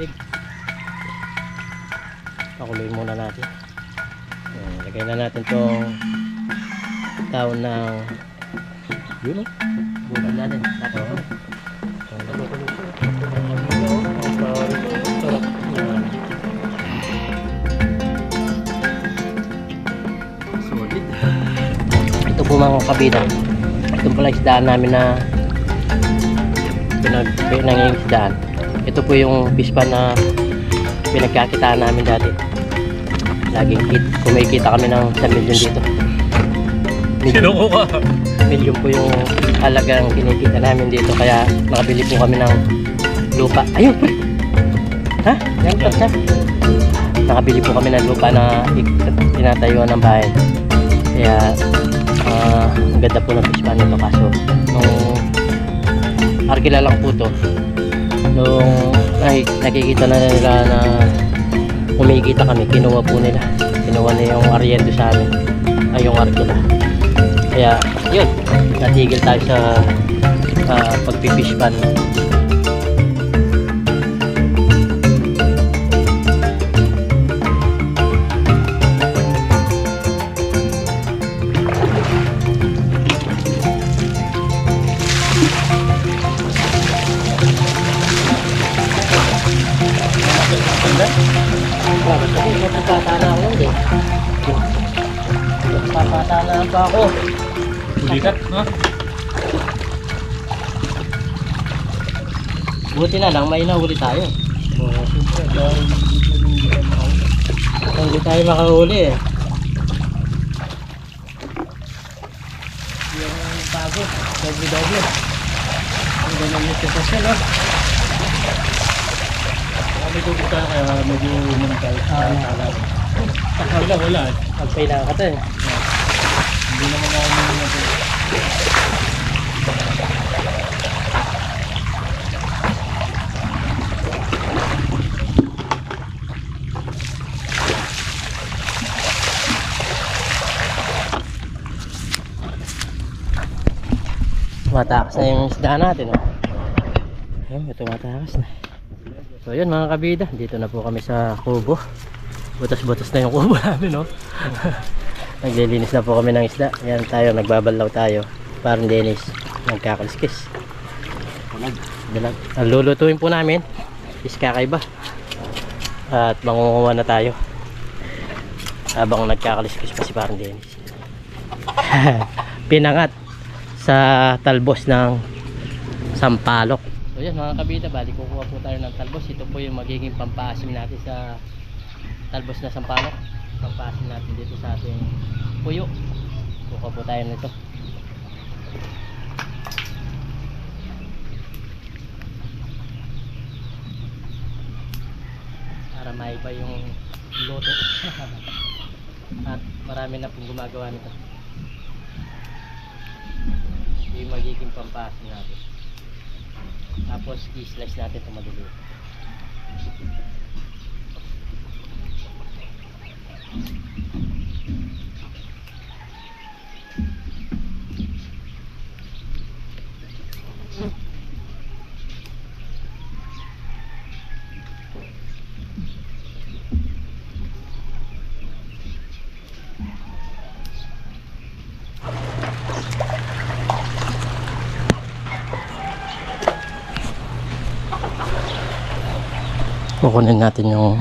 tubig. Pakuloyin muna natin. Ayan, lagay na natin tong taon ng yun o. Bulan natin. Oo. Solid. Ito po mga kabida. Ito pala isdaan namin na pinag pinangingisdaan. Ito po yung pispan na pinagkakitaan namin dati. Laging kit, kumikita kami ng 1 milyon dito. Sino ko ka? milyon po yung halagang kinikita namin dito kaya nakabili po kami ng lupa ayun pre ha? yan pa siya nakabili po kami ng lupa na tinatayuan ng bahay kaya ah, ang ganda po ng pispan nito kaso nung arkila lang po to nung ay, nakikita na nila na kumikita kami kinuha po nila. Kinuha na yung ariendo sa amin. Ay yung arkila kaya yun natigil tayo sa uh, pagpifish pan pa ako. Bigat, no? Buti na lang, may nahuli tayo. Oo, siyempre. Dahil hindi tayo makahuli eh. Yung bago, doble-doble. Ang ganun yung sitwasyon, no? Kami dito ka, kaya medyo mental. Ah. Ah, Wala, wala. Magpay na ka to eh. Hindi naman ako nung natin. Tumatakas na yung isda natin, oh. Ayun, tumatakas na. So yun mga kabida, dito na po kami sa kubo. Butas-butas na yung kubo namin, no? Naglilinis na po kami ng isda. Yan tayo, nagbabalaw tayo. Parang Dennis, nagkakaliskis. Dalag. Ang lulutuin po namin is kakaiba. At mangunguha na tayo. Habang nagkakaliskis pa si parang Dennis. Pinangat sa talbos ng sampalok. So yan mga kabida, bali kukuha po tayo ng talbos. Ito po yung magiging pampaasim natin sa talbos na sampalok. Pampaasim natin dito sa ating puyo. Kukuha po tayo nito. Para maiba yung luto. At marami na pong gumagawa nito yung magiging pampasin natin tapos i-slice natin ito maluluto kukunin natin yung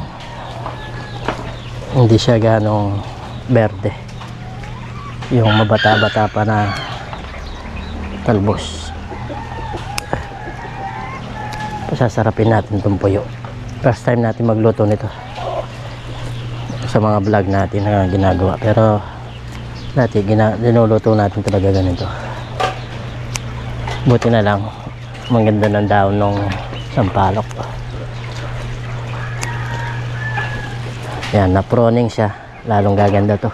hindi siya ganong berde. Yung mabata-bata pa na talbos. Pasasarapin natin itong puyo. First time natin magluto nito. Sa mga vlog natin na ginagawa. Pero dati gina, dinuluto natin talaga ganito. Buti na lang maganda ng daon ng sampalok Yan, na-proning siya. Lalong gaganda to.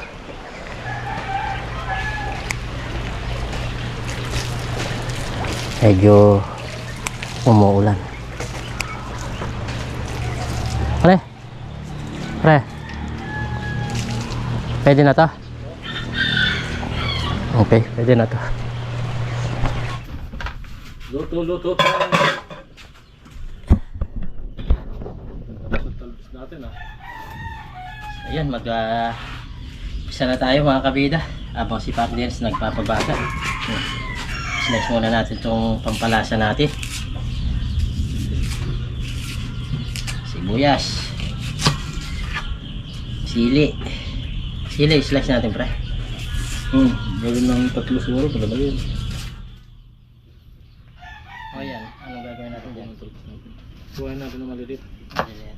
Medyo umuulan. Pre. Pre. Pwede na to? Okay, pwede na to. Luto, luto tayo. natin ah. Ayan, mag uh, isa na tayo mga kabida. Habang si Pap Dens nagpapabaga. Slice muna natin itong pampalasa natin. Sibuyas. Sili. Sili, slice natin pre. Hmm, gawin ng tatlo siguro pala ba yun? O yan, anong gagawin natin dyan? Buhayin natin ng malilit. Ayan.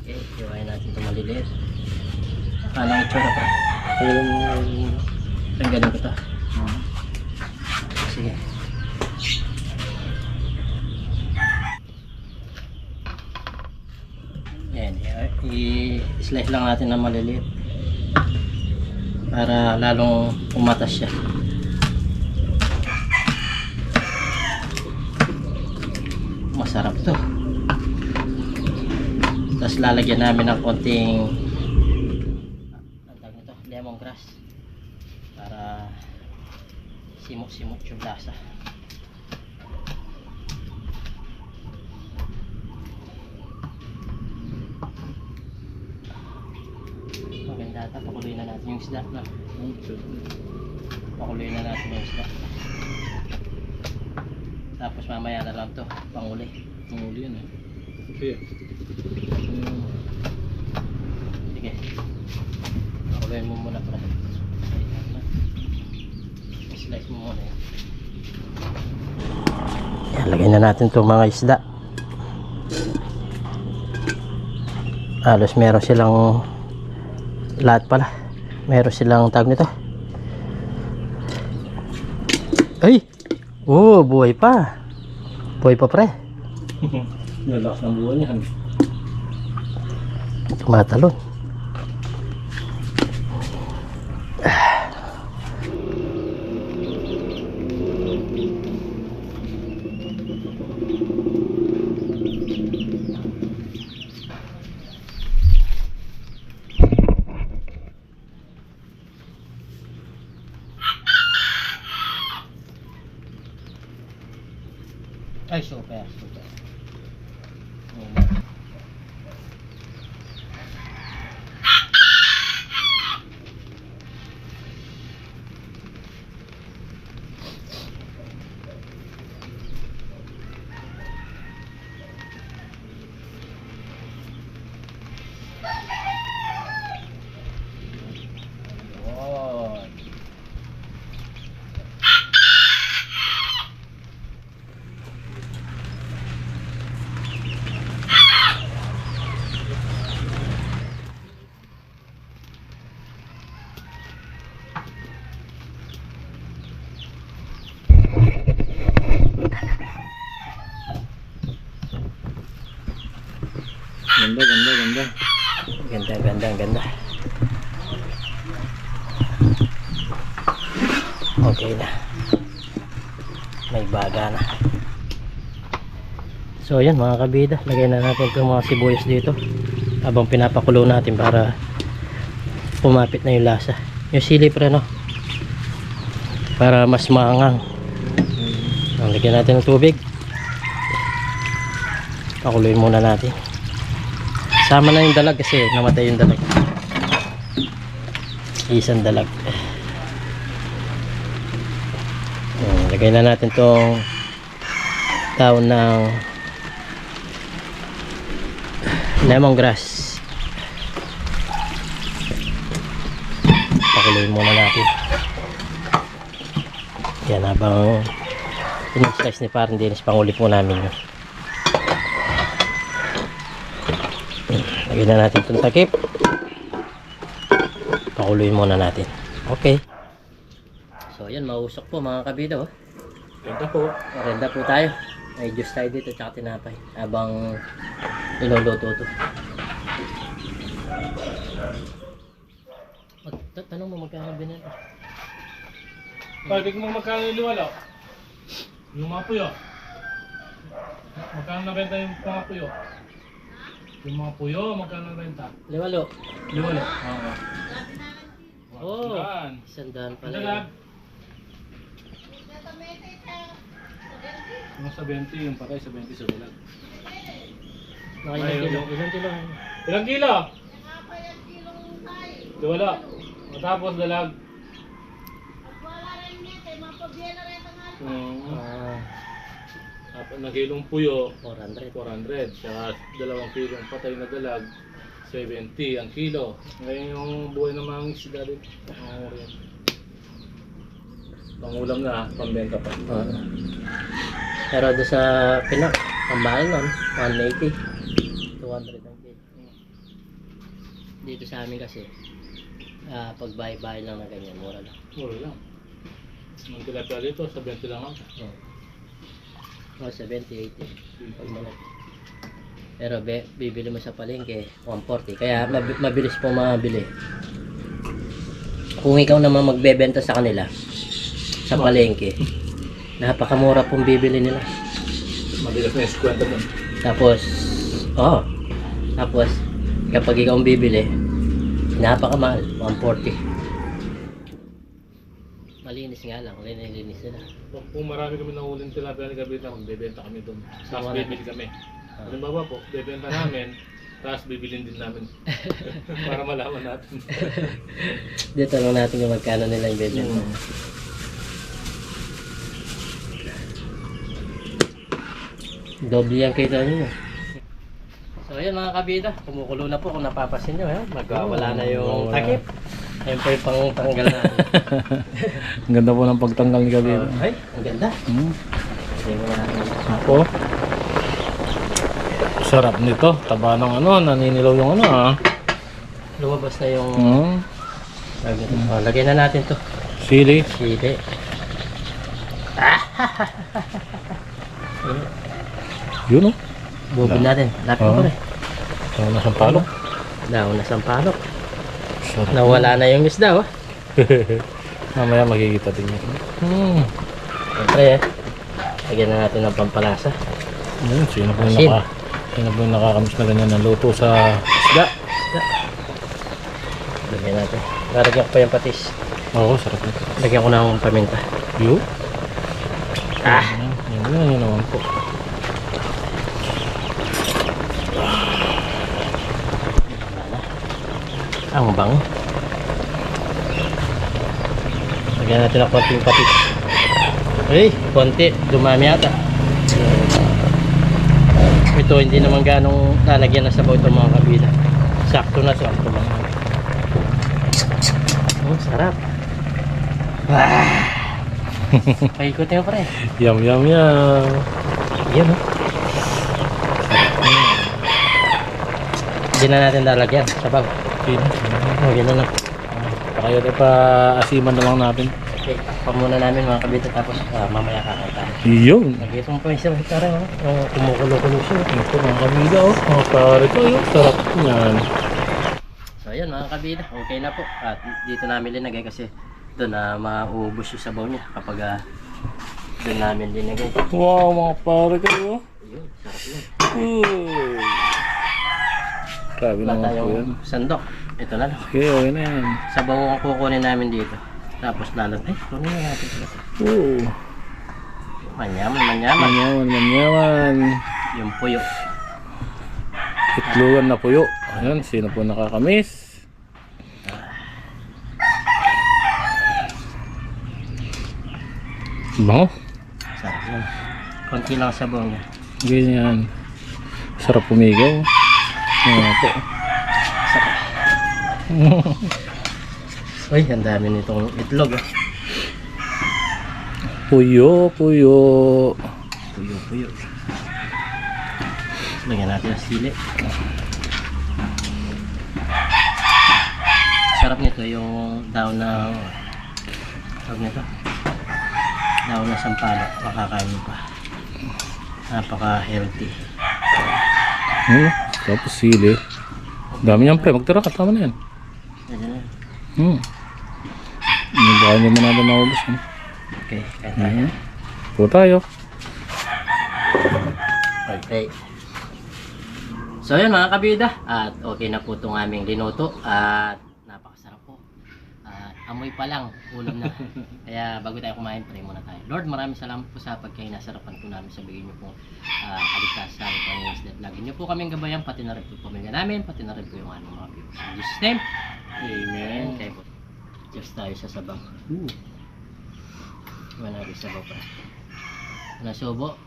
Okay, iwain natin ito maliliit. Paano ang itsura pa? Kailan Tanggalin ko ito. Sige. Yan, i- i-slice lang natin ng maliliit. Para lalong umatas siya. Masarap to. Tapos lalagyan namin ng konting ang tawag nito, lemongrass para simot-simot yung lasa. Maganda ata, pakuloy na natin yung isda. No? Pakuloy na natin yung isda. Tapos mamaya na lang to, panguli. Ang uli yan eh. Okay. Hmm. Sige. Pakuloy mo muna para. Slice mo muna yan. Yan, na natin itong mga isda. Halos meron silang lahat pala. Meron silang tag nito. Ay! Oh, buhay pa. Buhay pa pre. Nalakas ng buwan yan. Tumatalon. Ay, super, super. Ayan. Yun. Ganda, ganda, ganda. Ganda, ganda. Okay na. May baga na. So ayan mga kabida, lagay na natin itong mga sibuyas dito. Habang pinapakulo natin para pumapit na yung lasa. Yung sili pre no? Para mas maangang. Ang Lagyan natin ng tubig. Pakuloyin muna natin. Sama na yung dalag kasi namatay yung dalag. Isang dalag. Ayan, lagay na natin tong taon ng lemongrass. Pakuloyin muna natin. Yan habang in-slice ni Parang Dennis, panguli po namin yun. Lagyan na natin itong takip. Pakuluin muna natin. Okay. So, ayan, mausok po mga kabida. Oh. Ganda po. Maganda po tayo. May juice tayo dito tsaka tinapay. Habang niluluto ito. Mag tanong mo magkano binenta? Pwede mo magkano yung liwala? Yung mga puyo. Magkano nabenta yung mga puyo? Yung mga puyo, magkano ang renta? Liwalo. Liwalo. Oo. Oh, Yan. isang daan Ang pala. dalag. yun. Yung sa 20, yung patay sa 20 sa dalag. Mga ilang Ayaw. kilo. Ilang kilo? Ilang kilo? Liwalo. Matapos dalag. Hmm. Ah, Tapos nagilong puyo, 400. 400. Saka dalawang kilong patay na dalag, 70 ang kilo. Ngayon yung buhay ng mga isda dito. Orient. Pangulam na, pambenta pa. Ah. Pero doon sa Pinak, ang mahal nun, 180. 200 ang kilo. Dito sa amin kasi, ah pag bahay-bahay lang na ganyan, mura lang. Mura lang. Ang tilapia dito, sa 20 lang ako. Oh. Oh, 70, 80. Pag malaki. Pero be, bibili mo sa palengke, 140. Kaya mab- mabilis po mabili. Kung ikaw naman magbebenta sa kanila, sa palengke, napakamura pong bibili nila. Mabilis na yung kwenta mo. Tapos, oh, tapos, kapag ikaw ang bibili, napakamahal, 140. Malinis nga lang, linilinis nila. Kung, kung marami kami nahuling tilapia ni Gabita, magbebenta kami doon. Tapos Wala. bibili kami. Halimbawa po, bebenta namin, tapos bibilin din namin. Para malaman natin. Dito lang natin kung magkano nila yung bibili. Mm. Doble yan kita nyo. So ayun mga kabida, kumukulo na po kung napapasin nyo. Eh. Magwawala na yung takip. Ayun po yung pangtanggal na. Ang ganda po ng pagtanggal ni Oh, ay, ang ganda. Hmm. Ako. Sarap nito. Taba ng ano, naninilaw yung ano ah. Lumabas na yung... Hmm. Lagyan, oh, lagyan na natin to. Sili. Sili. Yun oh. Bubin natin. Lapin Oo. ko rin. Ito na sa palok. Daw na sampalok. Sarap. Nawala na yung isda, oh. Mamaya makikita din yun. Hmm. Siyempre, eh. Lagyan na natin ng pampalasa. Yun, sino po yung Asin. naka... Sino po yung nakakamiss na ganyan ng luto sa isda? Lagyan natin. Lalagyan ko pa yung patis. Oo, sarap nito. Lagyan ko ng paminta. Yun. Ah! Yun, yun, yun naman po. Ang bango. Lagyan natin ng konting patis. Ay, konti. Dumami ata. Ito, hindi naman ganong lalagyan na sabaw itong mga kabila. Sakto na, sakto lang. Oh, sarap. Ah! Paikutin mo pre. Yum, yum, yum. Yan oh. Hindi na natin lalagyan. Sabaw. Sino? Oh, ganun lang. Kaya tayo pa asiman na lang natin. Okay, pa muna namin mga kabita tapos ah, mamaya kakaita. Yun. Nag-itong pa yung isang hektarya, oh. Yung kumukulo-kulo siya. Ito mga kabida oh. Mga pare ko yun. Sarap yan. So ayun mga kabida, okay na po. At dito namin linagay kasi doon na mauubos yung sabaw niya kapag ah, doon namin linagay. Wow, mga pare ko oh. Ayun, sarap yun. Uy. Grabe Wala naman po tayong sandok. Ito na lang. Okay, okay na yan. Sabaw ang kukunin namin dito. Tapos lalat, ay, kunin na natin sila. Oo. Manyaman, manyaman. Manyaman, manyaman. Yung puyo. Itlugan na puyo. Ayan, sino po nakakamiss? Bango. Sarap yun. Konti lang sabaw niya. Ganyan. Sarap pumigaw. Ayan po. Uy, ang dami nitong itlog. ah. Puyo, puyo. Puyo, puyo. Lagyan natin ang sili. Sarap nito yung daw ng tawag nito. Daw ng sampalok. Makakain mo pa. Napaka healthy. Hmm, tapos sili. Dami niyan pre, magtira ka, tama na yan. Hmm. Baka hindi mo natin maubos. Hmm. Okay, kain tayo. Hmm. Po tayo. Okay. So yun mga kabida, at okay na po itong aming linuto. At amoy pa lang, ulam na. Kaya bago tayo kumain, pray muna tayo. Lord, maraming salamat po sa pagkain nasarapan po namin sa bigay niyo po uh, kaligtasan, Panginoon. That lagi niyo po kaming gabayan, pati na rin po pamilya namin, pati na rin po yung aming mga viewers. In Jesus' name, Amen. Kaya po, just tayo sa sabaw. Ooh. Wala rin sabaw pa. Nasubo.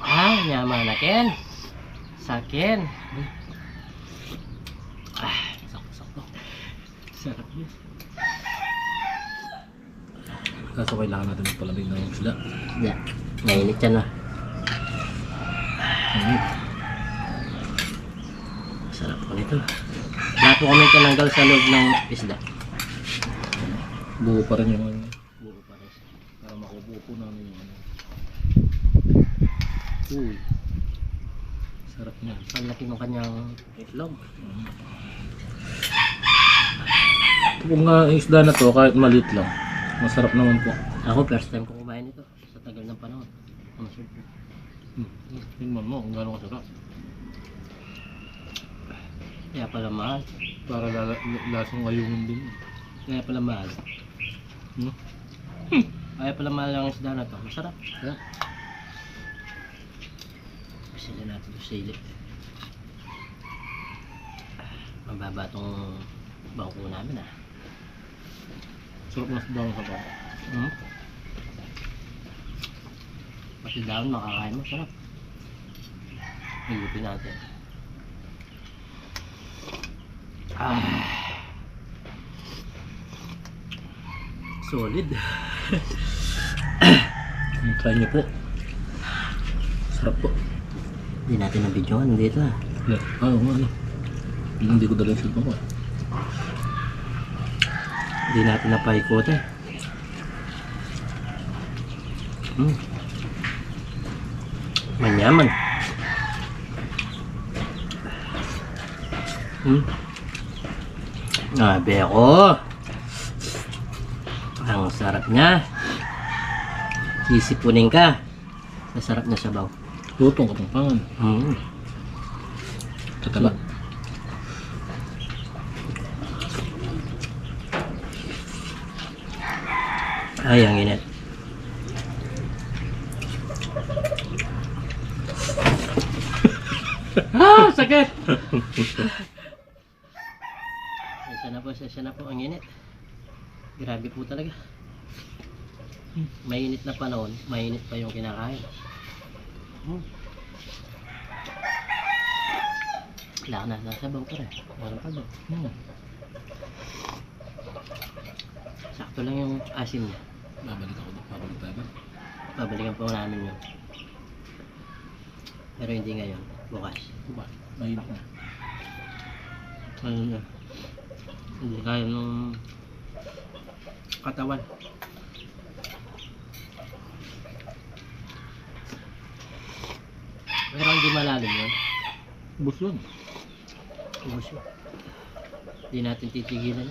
Ah, nyaman na Ken. Sakin. Ah, sakto-sakto. Sarap yun. Kaso kailangan natin magpalamig ng isda. Yeah. Mainit yan ah. Init. Sarap po nito. Lahat po kami tinanggal sa loob ng isda. Buo pa rin yung ano. Buo pa rin. Para makubuo po namin yung ano. Uy, Sarap niya. ang laki ng kanyang itlog. Mm. Kung nga isda na to, kahit maliit lang, masarap naman po. Ako, first time ko kumain ito sa tagal ng panahon. Ang sarap. Hmm. Tingnan mo kung gano'ng kasarap. Kaya pala mahal. Para lala, lasang ayungin din. Kaya pala mahal. Hmm? Kaya pala mahal ang isda na to. Masarap. Yeah. Sili natin yung sili. Mababa tong bangko namin ah. Sarap na sa dahon sa baba. Hmm? Pati daon makakain mo, sarap. Higupin natin. Ah. Solid. Try niyo po. Sarap po. Hindi natin na videoan dito ah. Yeah. Ah, oo nga. ano. Hindi ko dala yung cellphone ko. eh. Hindi natin napaikot eh. Hmm. Manyaman. Hmm. Grabe ako. Ang sarap niya. Sisipunin ka. Sa sarap na sabaw. Lutong kapangpangan. Hmm. Tataba. Ay, ang init. ah, sakit! Sasya na po, sasya na po ang init. Grabe po talaga. Mainit na panahon, mainit pa yung kinakain. Hmm. Na nasabaw pa rin. Walang pagod. Hmm. Sakto lang yung asim niya. Babalik ako. Babalik tayo. ba? Babalikan po namin yun. Pero hindi ngayon. Bukas. Diba? Mainit na. Ano na? Hindi kaya nung katawan. Pero hindi malalim yun. Bus yun. Ubus yun. Hindi natin titigilan.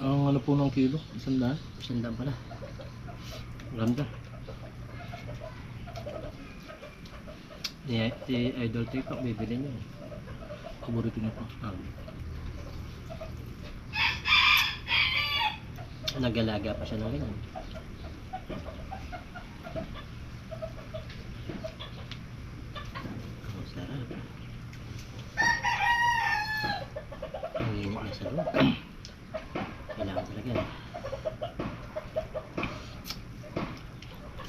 Ang ano po ng kilo? Isang daan? Sandaan pala. Ganda. Di, di Idol TikTok, bibili niyo. Paborito niya po. Um, nagalaga pa siya ng ganyan. Ang sarap. Ang init na sa loob. Kailangan talaga.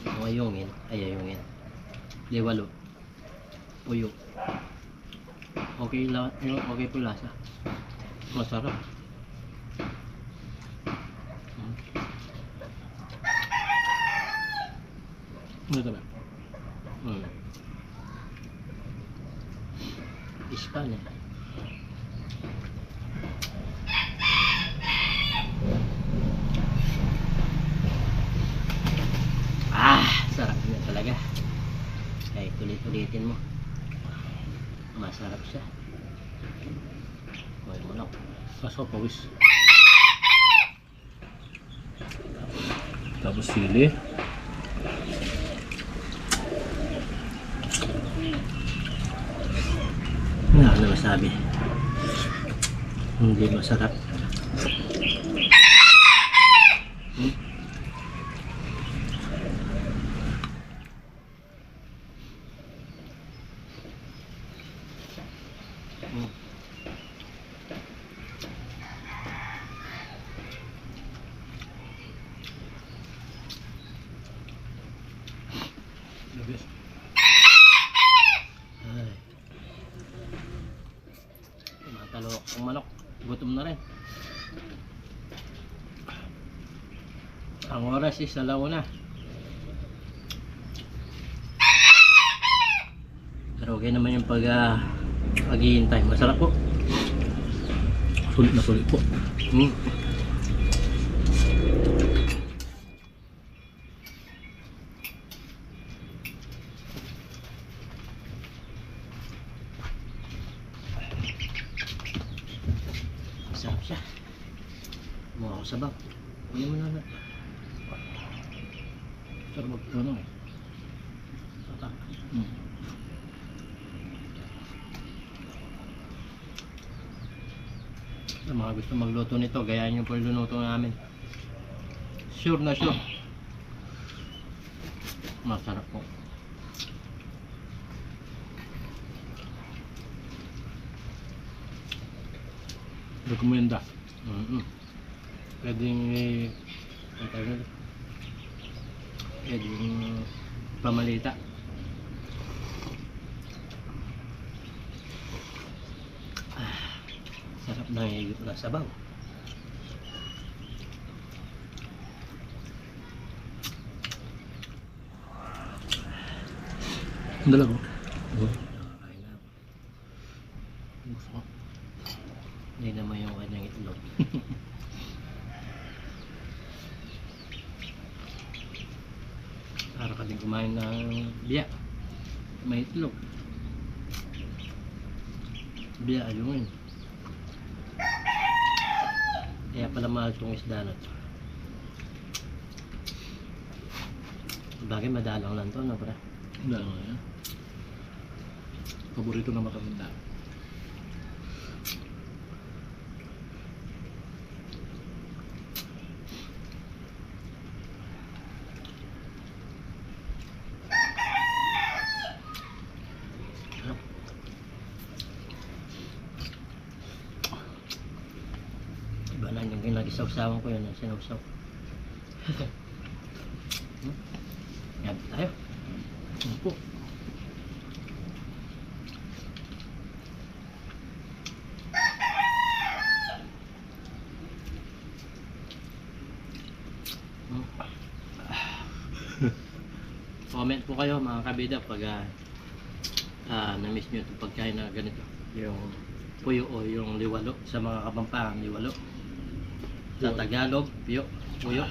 Kung ayungin, ay ayungin. Liwalo. Puyo. Okay la yung okay po lasa. Masarap. Mm. Ano ba? Mm. Ispan kaso pawis. Tapos sili. Na ano masabi? Hindi masarap. Oras is alauna. Pero okay naman yung pag uh, paghihintay. Masarap po. Sulit na sulit po. Mm. Masarap siya. Mukha ko sabaw. Hindi mo na na. Mag ano eh. Hmm. Sa mga gusto magluto nito, gayahin nyo po yung lunuto namin. Sure na sure. Masarap po. Rekomenda. Mm-mm. Pwedeng eh, nito? Pwedeng pamalita. Ah, sarap na higit na sabaw. Dalawa. Nakakain na. Gusto ko. Hindi naman yung kanyang itlog. Para ka din kumain ng biya. May itlog. Biya, yun. Kaya pala mahal itong isda na to. Bagay madalang lang to, no, pre? Ang dalawa yan. Paborito na matanda. Iba na ginag-isaw-sawan ko yun, yung sinawsaw. hmm? Yan tayo. Yan po. Hmm. Comment po kayo mga kabida pag ah, na-miss nyo itong pagkain na ganito. Yung puyo o yung liwalo sa mga kapampangan liwalo. Sa Tagalog, puyo, puyo.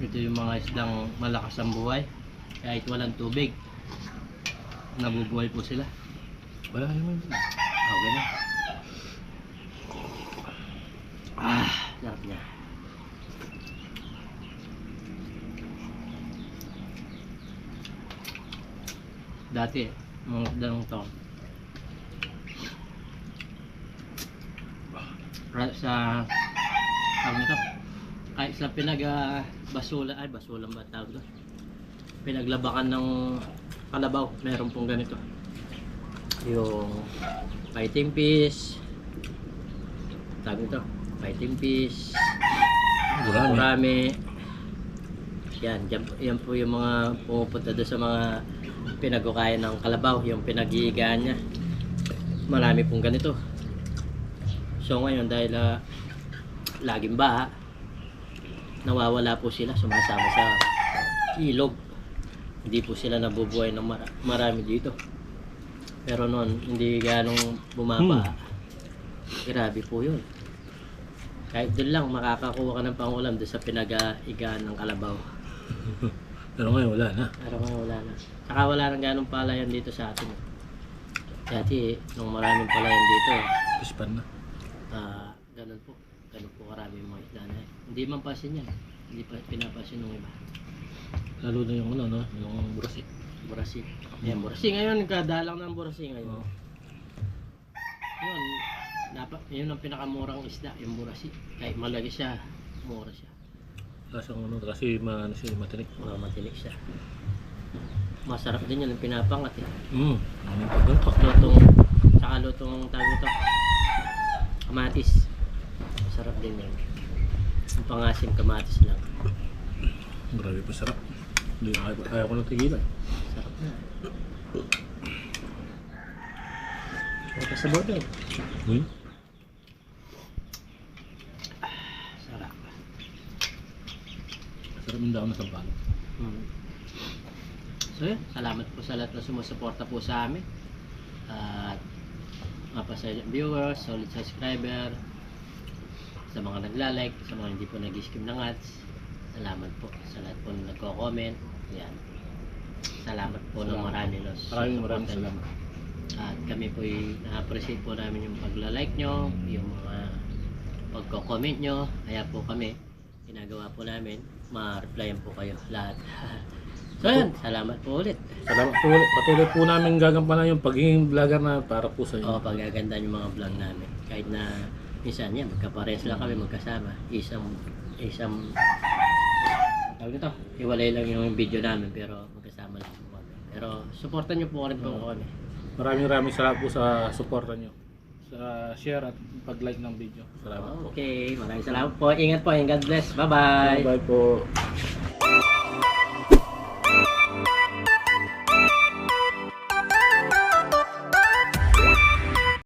Ito yung mga isdang malakas ang buhay. Kahit walang tubig, nabubuhay po sila. Wala naman. Okay na. Ah, sarap niya. Dati, mga isdang to. Sa, tawag nito, kahit sa pinag ah, basula, ay basula ba tawag doon? Pinaglabakan ng kalabaw, meron pong ganito yung fighting fish tawag nito fighting fish Gurami. gurami yan, yan, po- yan po yung mga pumupunta doon sa mga pinagukayan ng kalabaw yung pinag-iigaan niya marami pong ganito so ngayon dahil ah, laging baha nawawala po sila sumasama sa ilog hindi po sila nabubuhay ng mara- marami dito pero noon, hindi ganong bumaba. Grabe po yun. Kahit doon lang, makakakuha ka ng pangulam doon sa pinag-igaan ng kalabaw. Pero ngayon wala na. Pero ngayon wala na. Saka wala nang ganong palayan dito sa atin. Dati, nung maraming palayan dito, Pispan na. Ganun po. Ganun po karami yung mga isda na yan. Hindi man pasin yan. Hindi pa pinapasin ng iba. Lalo na yung ano, no? Yung brusit. Burasi. Yan, burasi ngayon, kadalang ng burasi ngayon. Oo. Yun, dapat, yun ang pinakamurang isda, yung burasi. Kahit malaki siya, mura siya. Kasi ano, kasi ma, ano siya, matinik. Mga matinik siya. Masarap din yan, yung pinapangat eh. Mm. Ano yung pag ganito? Lutong, tsaka lutong tawag nito, kamatis. Masarap din yan. Yung pangasim kamatis lang. Grabe pa sarap. Hindi na kaya, kaya ko nang tigilan. Sarap na. Ito sa bote. Hmm? Sarap. Sarap yung daon na sampal. Hmm. So yun, salamat po sa lahat na sumusuporta po sa amin. At mga pa sa viewers, solid subscriber, sa mga nagla-like, sa mga hindi po nag-skip ng ads. Salamat po sa lahat po na nagko-comment. Yan. Salamat po ng Salamat. marami no, sa Maraming maraming salamat. At kami po na-appreciate po namin yung pagla-like nyo, yung mga pagko-comment nyo. Kaya po kami, ginagawa po namin, ma-replyan po kayo lahat. so yun, salamat po ulit. Salamat po ulit. Patuloy po namin gagampanan yung pagiging vlogger na para po sa inyo. pagaganda yung mga vlog namin. Kahit na minsan yan, magkapares lang kami magkasama. Isang, isang, tawag nito, iwalay lang yung video namin pero magkasama lang po kami. Pero supportan nyo po rin po kami. Maraming maraming salamat po sa suporta nyo. Sa share at pag-like ng video. Salamat po. Okay, maraming salamat po. Ingat po and God bless. Bye-bye. Bye po.